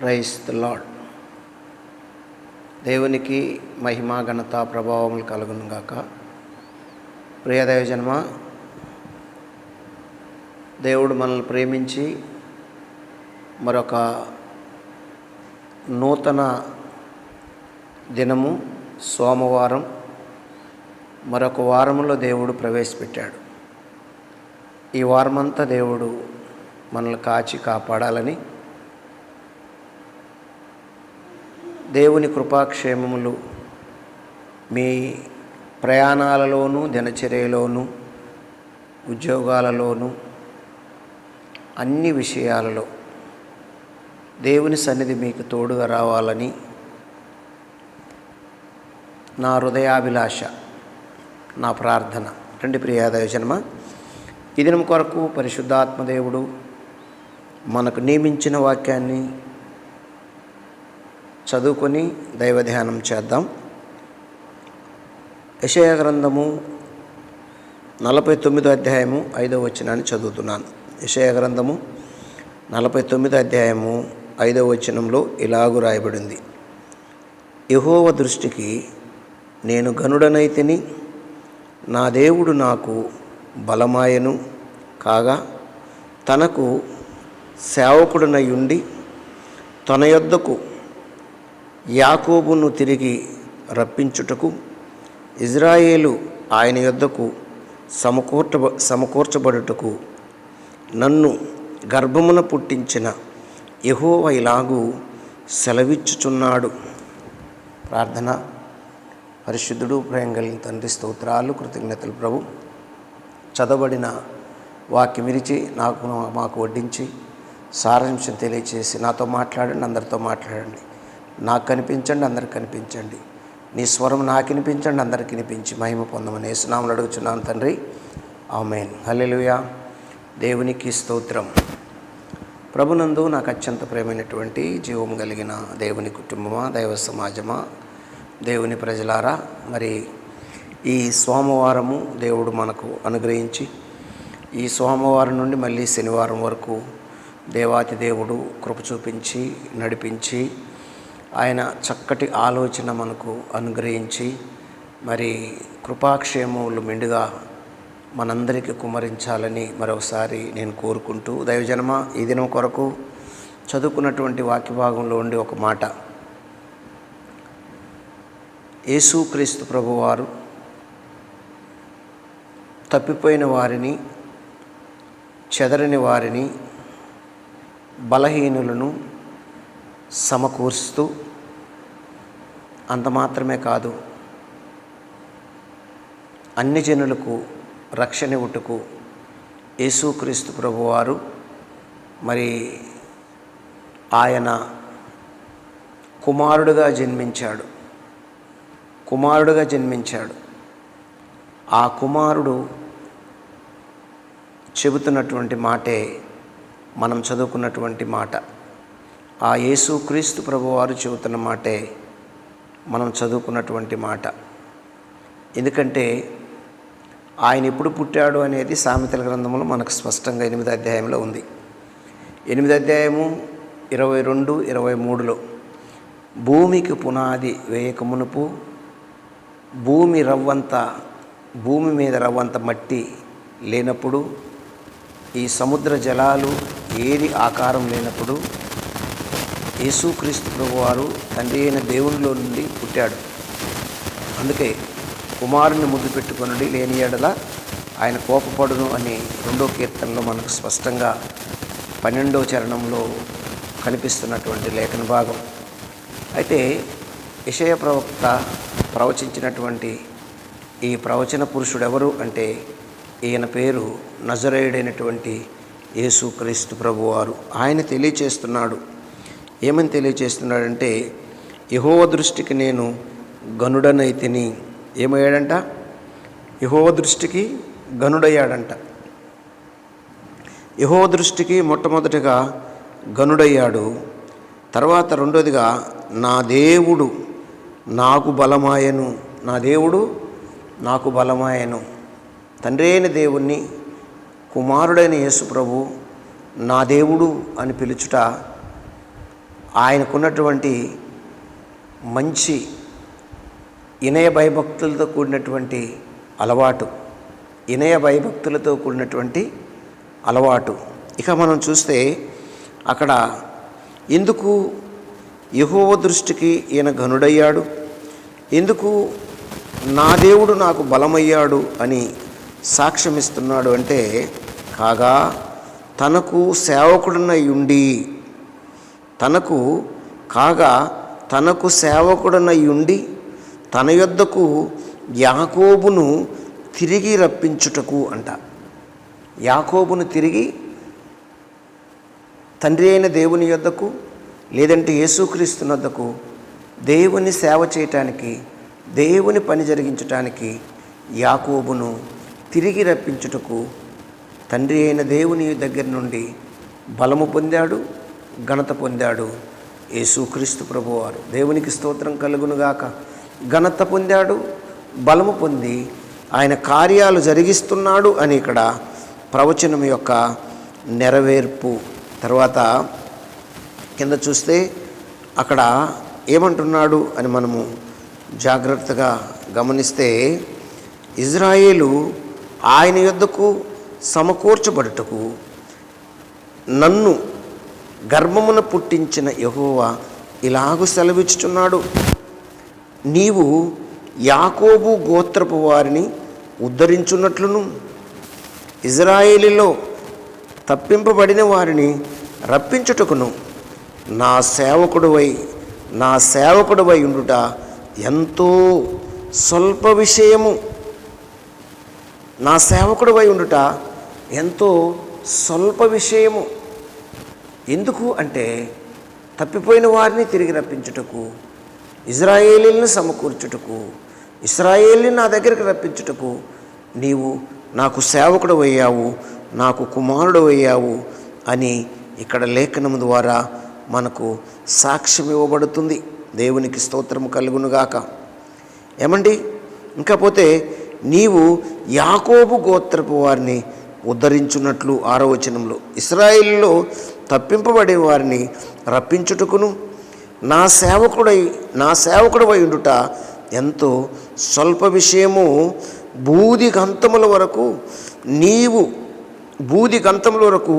Price the lord దేవునికి మహిమ ఘనత ప్రభావములు కలుగును గాక. ప్రియదేవ జన్మ దేవుడు మనల్ని ప్రేమించి మరొక నూతన దినము సోమవారం మరొక వారంలో దేవుడు ప్రవేశపెట్టాడు. ఈ వారమంతా దేవుడు మనల్ని కాచి కాపాడాలని దేవుని కృపాక్షేమములు మీ ప్రయాణాలలోనూ దినచర్యలోనూ ఉద్యోగాలలోనూ అన్ని విషయాలలో దేవుని సన్నిధి మీకు తోడుగా రావాలని నా హృదయాభిలాష నా ప్రార్థన. రండి ప్రియాదయ జన్మ ఈ దినం కొరకు పరిశుద్ధాత్మదేవుడు మనకు నియమించిన వాక్యాన్ని చదువుకొని దైవ ధ్యానం చేద్దాం. యశయ గ్రంథము నలభై తొమ్మిదో అధ్యాయము ఐదో వచనాన్ని చదువుతున్నాను. యశయ గ్రంథము నలభై తొమ్మిదో అధ్యాయము ఐదో వచనంలో ఇలాగు రాయబడింది. యహోవ దృష్టికి నేను గనుడనైతిని నా దేవుడు నాకు బలమాయను కాగా తనకు సేవకుడనయుండి తన యొద్దకు యాకోబును తిరిగి రప్పించుటకు ఇజ్రాయేలు ఆయన యొద్దకు సమకూర్చ సమకూర్చబడుటకు నన్ను గర్భమున పుట్టించిన యహోవ ఇలాగూ సెలవిచ్చుచున్నాడు. ప్రార్థన. పరిశుద్ధుడు ప్రేమ కలిగిన తండ్రి స్తోత్రాలు కృతజ్ఞతలు ప్రభు. చదవబడిన వాక్య విరిచి నాకు మాకు వడ్డించి సారాంశం తెలియచేసి నాతో మాట్లాడండి అందరితో మాట్లాడండి. నాకు కనిపించండి అందరికి కనిపించండి. నీ స్వరం నాకు వినిపించండి అందరికి వినిపించి మహిమ పొందమని యేసునామలు అడుగుచున్నాను తండ్రి. ఆమెన్. హలెలుయా దేవునికి స్తోత్రం. ప్రభునందు నాకు అత్యంత ప్రేమైనటువంటి జీవం కలిగిన దేవుని కుటుంబమా దైవ సమాజమా దేవుని ప్రజలారా మరి ఈ సోమవారము దేవుడు మనకు అనుగ్రహించి ఈ సోమవారం నుండి మళ్ళీ శనివారం వరకు దేవాతి దేవుడు కృప చూపించి నడిపించి ఆయన చక్కటి ఆలోచన మనకు అనుగ్రహించి మరి కృపాక్షేమములు మెండుగా మనందరికీ కుమరించాలని మరొకసారి నేను కోరుకుంటూ దైవజనమ ఈ దినం కొరకు చదువుకున్నటువంటి వాక్య భాగంలో ఉండి ఒక మాట. యేసుక్రీస్తు ప్రభువారు తప్పిపోయిన వారిని చెదరని వారిని బలహీనులను సమకూరుస్తూ అంత మాత్రమే కాదు. అన్ని జనులకు రక్షణ ఇవ్వటకు యేసుక్రీస్తు ప్రభువారు మరి ఆయన కుమారుడుగా జన్మించాడు. కుమారుడుగా జన్మించాడు. ఆ కుమారుడు చెబుతున్నటువంటి మాటే మనం చదువుకున్నటువంటి మాట. ఆ యేసుక్రీస్తు ప్రభువారు చెబుతున్న మాటే మనం చదువుకున్నటువంటి మాట. ఎందుకంటే ఆయన ఎప్పుడు పుట్టాడు అనేది సామెతల గ్రంథంలో మనకు స్పష్టంగా ఎనిమిది అధ్యాయంలో ఉంది. ఎనిమిది అధ్యాయము ఇరవై రెండు ఇరవై మూడులో భూమికి పునాది వేయకమునుపు భూమి రవ్వంత భూమి మీద రవ్వంత మట్టి లేనప్పుడు ఈ సముద్ర జలాలు ఏది ఆకారం లేనప్పుడు యేసుక్రీస్తు ప్రభువారు తండ్రి అయిన దేవునిలో నుండి పుట్టాడు. అందుకే కుమారుని ముద్దు పెట్టుకొనుడి లేని ఎడల ఆయన కోపపడును అని రెండో కీర్తనలో మనకు స్పష్టంగా పన్నెండో చరణంలో కనిపిస్తున్నటువంటి లేఖన భాగం. అయితే విషయ ప్రవక్త ప్రవచించినటువంటి ఈ ప్రవచన పురుషుడు ఎవరు అంటే ఈయన పేరు నజరేయుడైనటువంటి యేసుక్రీస్తు ప్రభువారు. ఆయన తెలియచేస్తున్నాడు. ఏమని తెలియచేస్తున్నాడంటే యహోవ దృష్టికి నేను గనుడనైతిని ఏమయ్యాడంట? యహోవ దృష్టికి గనుడయ్యాడంట యహోవ దృష్టికి మొట్టమొదటిగా గనుడయ్యాడు తర్వాత రెండోదిగా నా దేవుడు నాకు బలమాయను నా దేవుడు నాకు బలమాయను. తండ్రి అయిన దేవుణ్ణి కుమారుడైన యేసు ప్రభు నా దేవుడు అని పిలుచుట ఆయనకున్నటువంటి మంచి ఇనయ భయభక్తులతో కూడినటువంటి అలవాటు ఇనయ భయభక్తులతో కూడినటువంటి అలవాటు. ఇక మనం చూస్తే అక్కడ ఎందుకు యహోవ దృష్టికి ఈయన ఘనుడయ్యాడు? ఎందుకు నా దేవుడు నాకు బలమయ్యాడు అని సాక్ష్యమిస్తున్నాడు అంటే కాగా తనకు సేవకుడునై ఉండి తనకు కాగా తనకు సేవకుడనై ఉండి తన యొద్దకు యాకోబును తిరిగి రప్పించుటకు అంట. యాకోబును తిరిగి తండ్రి అయిన దేవుని యొద్దకు లేదంటే యేసుక్రీస్తు వద్దకు దేవుని సేవ చేయటానికి దేవుని పని జరిగించటానికి యాకోబును తిరిగి రప్పించుటకు తండ్రి అయిన దేవుని దగ్గర నుండి బలము పొందాడు. ఘనత పొందాడు యేసుక్రీస్తు ప్రభువారు. దేవునికి స్తోత్రం కలుగునుగాక. ఘనత పొందాడు బలము పొంది ఆయన కార్యాలు జరిగిస్తున్నాడు అని ఇక్కడ ప్రవచనం యొక్క నెరవేర్పు. తర్వాత కింద చూస్తే అక్కడ ఏమంటున్నాడు అని మనము జాగ్రత్తగా గమనిస్తే ఇజ్రాయేలు ఆయన యొద్దకు సమకూర్చబడుటకు నన్ను గర్భమున పుట్టించిన యహోవా ఇలాగు సెలవిచ్చుచున్నాడు. నీవు యాకోబు గోత్రపు వారిని ఉద్ధరించున్నట్లును. ఇజ్రాయేలీలో తప్పింపబడిన వారిని రప్పించుటకును నా సేవకుడువై నా సేవకుడువై ఉండుట ఎంతో స్వల్ప విషయము. నా సేవకుడువై ఉండుట ఎంతో స్వల్ప విషయము. ఎందుకు అంటే తప్పిపోయిన వారిని తిరిగి రప్పించుటకు ఇజ్రాయేలీలను సమకూర్చుటకు ఇస్రాయేల్ని నా దగ్గరికి రప్పించుటకు నీవు నాకు సేవకుడు అయ్యావు నాకు కుమారుడు అయ్యావు అని ఇక్కడ లేఖనం ద్వారా మనకు సాక్ష్యం ఇవ్వబడుతుంది. దేవునికి స్తోత్రం కలుగునుగాక ఏమండి? ఇంకపోతే నీవు యాకోబు గోత్రపు వారిని ఉద్ధరించున్నట్లు ఆరో వచనంలో ఇస్రాయిల్లో తప్పింపబడే వారిని రప్పించుటకును నా సేవకుడై నా సేవకుడు ఉండుట ఎంతో స్వల్ప విషయము. బూది గంతముల వరకు నీవు బూది గంతముల వరకు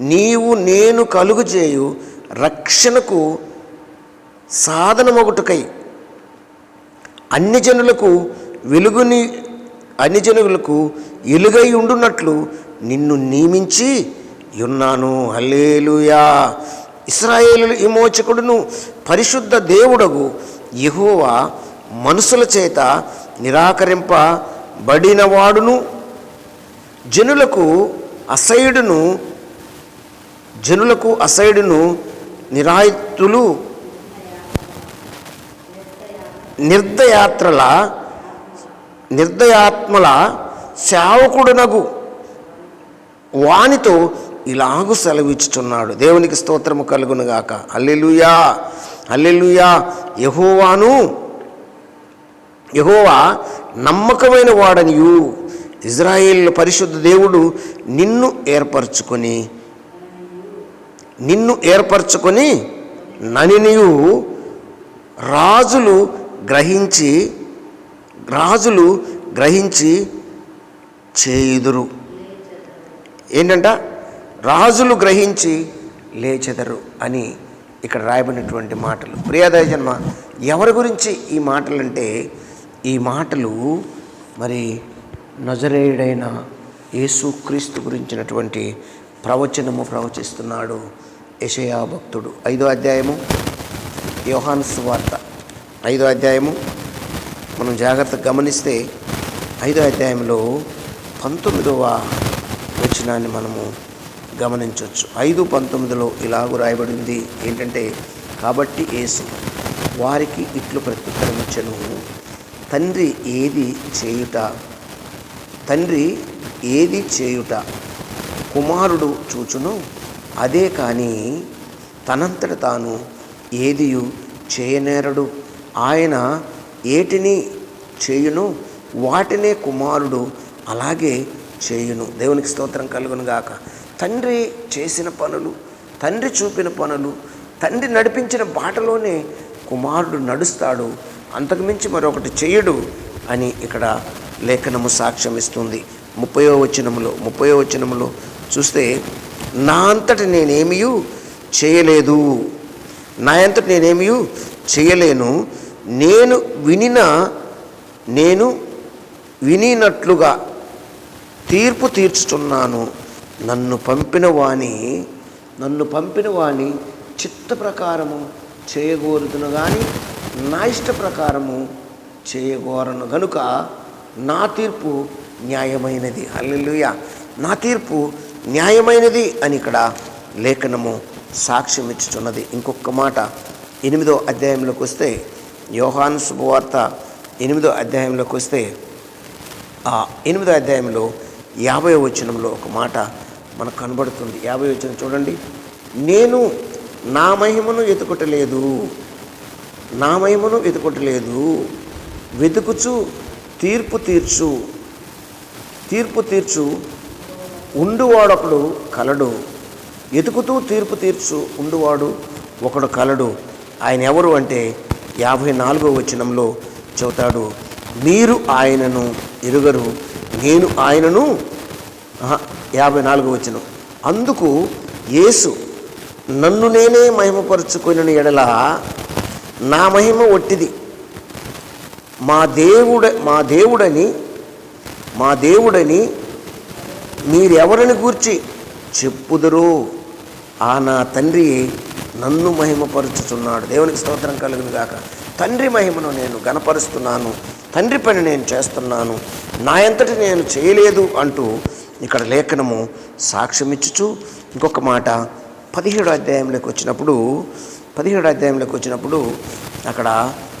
నీవు నేను కలుగు చేయు రక్షణకు సాధనమొకటుకై అన్ని జనులకు వెలుగుని అన్ని జనులకు ఎలుగై ఉండునట్లు నిన్ను నియమించి యున్నాను హల్లేలుయా. ఇస్రాయేలు విమోచకుడును పరిశుద్ధ దేవుడగు యహోవా మనుషుల చేత నిరాకరింపబడినవాడును. జనులకు అసైడును జనులకు అసైడును నిరాయుత్తులు నిర్దయాత్రల నిర్దయాత్మల సేవకుడునగు. వానితో ఇలాగు సెలవిచ్చుచున్నాడు. దేవునికి స్తోత్రము కలుగునుగాక. అల్లెలుయా అల్లెలుయా యహోవాను యహోవా నమ్మకమైన వాడనియు. ఇజ్రాయేల్ పరిశుద్ధ దేవుడు నిన్ను ఏర్పరచుకొని నిన్ను ఏర్పరచుకొని ననినియు రాజులు గ్రహించి రాజులు గ్రహించి చేయుదురు. ఏంటంట? రాజులు గ్రహించి లేచెదరు అని ఇక్కడ రాయబడినటువంటి మాటలు. ప్రియాదయ జన్మ ఎవరి గురించి ఈ మాటలు అంటే ఈ మాటలు మరి నజరేయుడైన యేసుక్రీస్తు గురించినటువంటి ప్రవచనము ప్రవచిస్తున్నాడు యషయా భక్తుడు. ఐదో అధ్యాయము యోహాన్స్ వార్త ఐదో అధ్యాయము మనం జాగ్రత్తగా గమనిస్తే ఐదో అధ్యాయంలో పంతొమ్మిదవ వచనాన్ని మనము గమనించవచ్చు. ఐదు పంతొమ్మిదిలో ఇలాగూ రాయబడింది. ఏంటంటే కాబట్టి యేసు వారికి ఇట్లు ప్రత్యుత్తరమిచ్చను తండ్రి ఏది చేయుట తండ్రి ఏది చేయుట కుమారుడు చూచును? అదే కానీ తనంతట తాను ఏదియు చేయనేరడు? ఆయన ఏటిని చేయును? వాటినే కుమారుడు అలాగే చేయును. దేవునికి స్తోత్రం కలుగును గాక తండ్రి చేసిన పనులు తండ్రి చూపిన పనులు తండ్రి నడిపించిన బాటలోనే కుమారుడు నడుస్తాడు అంతకుమించి మరొకటి చేయడు అని ఇక్కడ లేఖనము సాక్ష్యం ఇస్తుంది. ముప్పయో వచనములో ముప్పయో వచనములో చూస్తే నా అంతటి నేనేమీ చేయలేదు. నా అంతటి నేనేమీ చేయలేను. నేను వినిన నేను వినినట్లుగా తీర్పు తీర్చుతున్నాను నన్ను పంపిన వాణి నన్ను పంపిన వాణి చిత్త ప్రకారము చేయగోరుదును కానీ నా ఇష్ట ప్రకారము చేయగోరను గనుక నా తీర్పు న్యాయమైనది. హల్లెలూయ. నా తీర్పు న్యాయమైనది అని ఇక్కడ లేఖనము సాక్ష్యం ఇచ్చుచున్నది ఇంకొక మాట ఎనిమిదో అధ్యాయంలోకి వస్తే యోహాను శుభవార్త ఎనిమిదో అధ్యాయంలోకి వస్తే ఆ ఎనిమిదో అధ్యాయంలో యాభై వచనంలో ఒక మాట మనకు కనబడుతుంది. యాభై వచనం చూడండి. నేను నా మహిమను వెతుకుటలేదు. నా మహిమను వెతుకుటలేదు. వెతుకుచు తీర్పు తీర్చు. తీర్పు తీర్చు. ఉండువాడొకడు కలడు. ఎతుకుతూ తీర్పు తీర్చు ఉండువాడు ఒకడు కలడు. ఆయన ఎవరు అంటే యాభై నాలుగో వచనంలో చెబుతాడు. మీరు ఆయనను ఎరుగరు. నేను ఆయనను యాభై నాలుగు వచ్చిన అందుకు యేసు నన్ను నేనే మహిమపరుచుకుని ఎడల నా మహిమ ఒట్టిది. మా దేవుడ మా దేవుడని మా దేవుడని మీరెవరిని గూర్చి చెప్పుదురో? ఆ నా తండ్రి నన్ను మహిమపరుచుచున్నాడు. దేవునికి స్తోత్రం కలుగును గాక. తండ్రి మహిమను నేను గనపరుస్తున్నాను తండ్రి పని నేను చేస్తున్నాను. నా ఎంతటి నేను చేయలేదు అంటూ ఇక్కడ లేఖనము సాక్ష్యమిచ్చుచు ఇంకొక మాట పదిహేడు అధ్యాయంలోకి వచ్చినప్పుడు పదిహేడు అధ్యాయంలోకి వచ్చినప్పుడు అక్కడ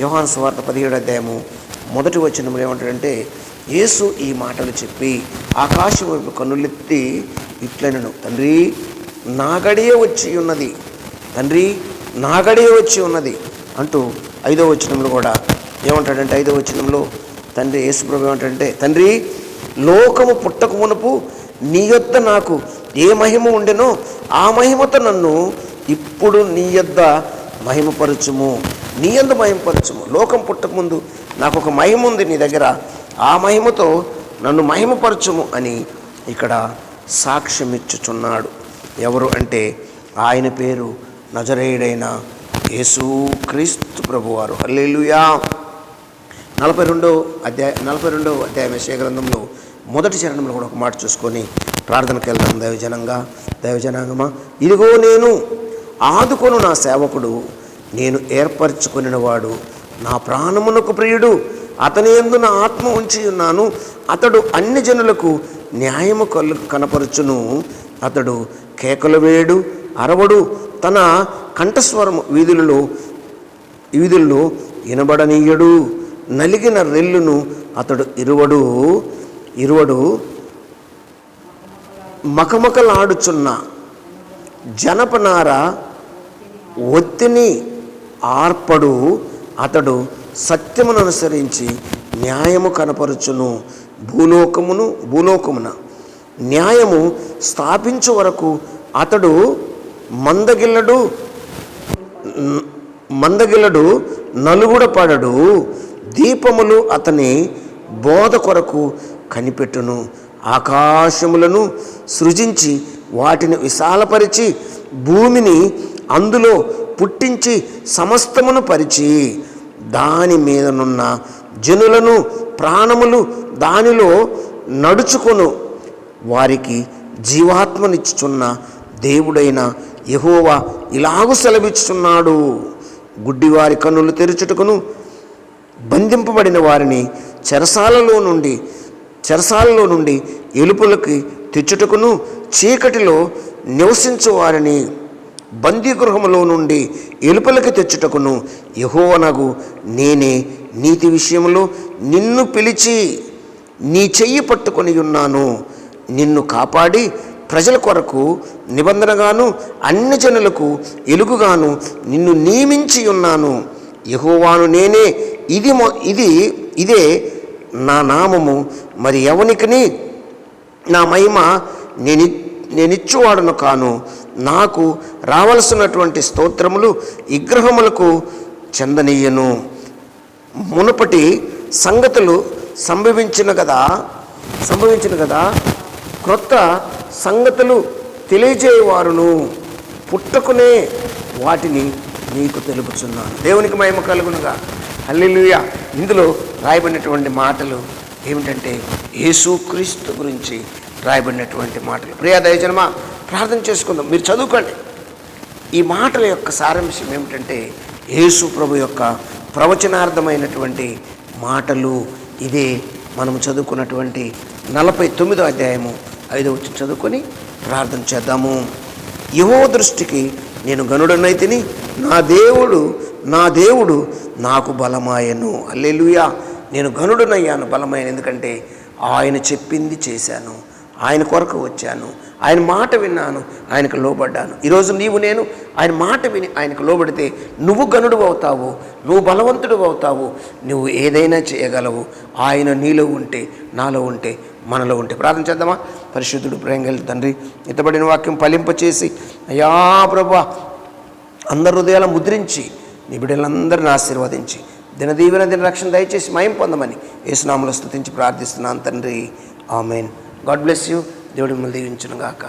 యోహాన్ సువార్త పదిహేడు అధ్యాయము మొదటి వచనంలో ఏమంటాడంటే యేసు ఈ మాటలు చెప్పి ఆకాశం వైపు కన్నులెత్తి ఇట్లనను తండ్రి నా వచ్చి ఉన్నది తండ్రి నా వచ్చి ఉన్నది అంటూ ఐదో వచనంలో కూడా ఏమంటాడంటే ఐదో వచనంలో తండ్రి యేసుప్రభు ఏమంటాడంటే తండ్రి లోకము పుట్టక మునుపు నీ యొద్ద నాకు ఏ మహిమ ఉండెనో ఆ మహిమతో నన్ను ఇప్పుడు నీ యొద్ద మహిమపరచుము. నీ యొద్ద మహిమపరచుము. లోకం పుట్టకముందు నాకు ఒక మహిమ ఉంది నీ దగ్గర. ఆ మహిమతో నన్ను మహిమపరచుము అని ఇక్కడ సాక్ష్యం ఇచ్చుచున్నాడు ఎవరు అంటే ఆయన పేరు నజరేయుడైన యేసు క్రీస్తు ప్రభువారు. హల్లెలూయా! నలభై రెండో అధ్యాయ నలభై రెండో అధ్యాయం యెషయా గ్రంథంలో మొదటి చరణంలో కూడా ఒక మాట చూసుకొని ప్రార్థనకు వెళ్దాం దైవజనంగా. దైవజనాంగమా ఇదిగో నేను ఆదుకొను నా సేవకుడు నేను ఏర్పరచుకొనినవాడు నా ప్రాణమునకు ప్రియుడు అతని ఎందు నా ఆత్మ ఉంచి ఉన్నాను అతడు అన్ని జనులకు న్యాయము కళ్ళు కనపరుచును. అతడు కేకలు వేయడు అరవడు తన కంఠస్వరము వీధులలో వీధుల్లో వినబడనీయడు. నలిగిన రెల్లును అతడు ఇరువడు ఇరువడు మకమకలాడుచున్న జనపనార ఒత్తిని ఆర్పడు. అతడు సత్యమును అనుసరించి న్యాయము కనపరుచును. భూలోకమును భూలోకమున న్యాయము స్థాపించు వరకు అతడు మందగిల్లడు మందగిల్లడు నలుగుడ పడడు దీపములు అతని బోధ కొరకు కనిపెట్టును. ఆకాశములను సృజించి వాటిని విశాలపరిచి భూమిని అందులో పుట్టించి సమస్తమును పరిచి దాని మీదనున్న జనులను ప్రాణములు దానిలో నడుచుకొను. వారికి జీవాత్మనిచ్చుచున్న దేవుడైన యహోవా ఇలాగు సెలవిచ్చుచున్నాడు. గుడ్డివారి కన్నులు తెరుచుటకును బంధింపబడిన వారిని చెరసాలలో నుండి చెరసాలలో నుండి ఎలుపులకి తెచ్చుటకును చీకటిలో నివసించు వారిని బందీగృహములో నుండి ఎలుపలకి తెచ్చుటకును యహోవనగు నేనే నీతి విషయంలో నిన్ను పిలిచి నీ చెయ్యి పట్టుకొని ఉన్నాను. నిన్ను కాపాడి ప్రజల కొరకు నిబంధనగాను అన్ని జనులకు ఎలుగుగాను నిన్ను నియమించి ఉన్నాను. యహోవాను నేనే. ఇది ఇది ఇదే నా నామము. మరి ఎవనికిని నా మహిమ నేను నేనిచ్చువాడను కాను. నాకు రావలసినటువంటి స్తోత్రములు విగ్రహములకు చెందనీయను. మునుపటి సంగతులు సంభవించిన కదా సంభవించిన కదా క్రొత్త సంగతులు తెలియజేయవారును. పుట్టకునే వాటిని నీకు తెలుపుచున్నాను. దేవునికి మహిమ కలుగునుగా. హల్లెలూయా. ఇందులో రాయబడినటువంటి మాటలు ఏమిటంటే యేసుక్రీస్తు గురించి రాయబడినటువంటి మాటలు. ప్రియా దయజనమ ప్రార్థన చేసుకుందాం. మీరు చదువుకోండి. ఈ మాటల యొక్క సారాంశం ఏమిటంటే యేసు ప్రభు యొక్క ప్రవచనార్థమైనటువంటి మాటలు. ఇదే మనం చదువుకున్నటువంటి నలభై తొమ్మిదో అధ్యాయము. ఐదో వచ్చి చదువుకొని ప్రార్థన చేద్దాము. యువ దృష్టికి నేను గనుడనైతిని నా దేవుడు నా దేవుడు నాకు బలమాయను. అల్లెలుయా నేను గనుడనయ్యాను బలమైన ఎందుకంటే ఆయన చెప్పింది చేశాను. ఆయన కొరకు వచ్చాను. ఆయన మాట విన్నాను ఆయనకు లోబడ్డాను. ఈరోజు నీవు నేను ఆయన మాట విని ఆయనకు లోబడితే నువ్వు గనుడు అవుతావు నువ్వు బలవంతుడు అవుతావు. నువ్వు ఏదైనా చేయగలవు. ఆయన నీలో ఉంటే నాలో ఉంటే మనలో ఉంటే. ప్రార్థన చేద్దామా? పరిశుద్ధుడు ప్రేంగల్ తండ్రి ఇతబడిన వాక్యం ఫలింపచేసి అయా ప్రభా అందరి హృదయాలు ముద్రించి నీ బిడ్డలందరిని ఆశీర్వదించి దినదీవెన దిన రక్షణ దయచేసి మయం పొందమని ఏసునాములు స్థుతించి ప్రార్థిస్తున్నాను తండ్రి. ఆమెన్. God bless you. దేవుడు మిమ్మల్ని దీవించును గాక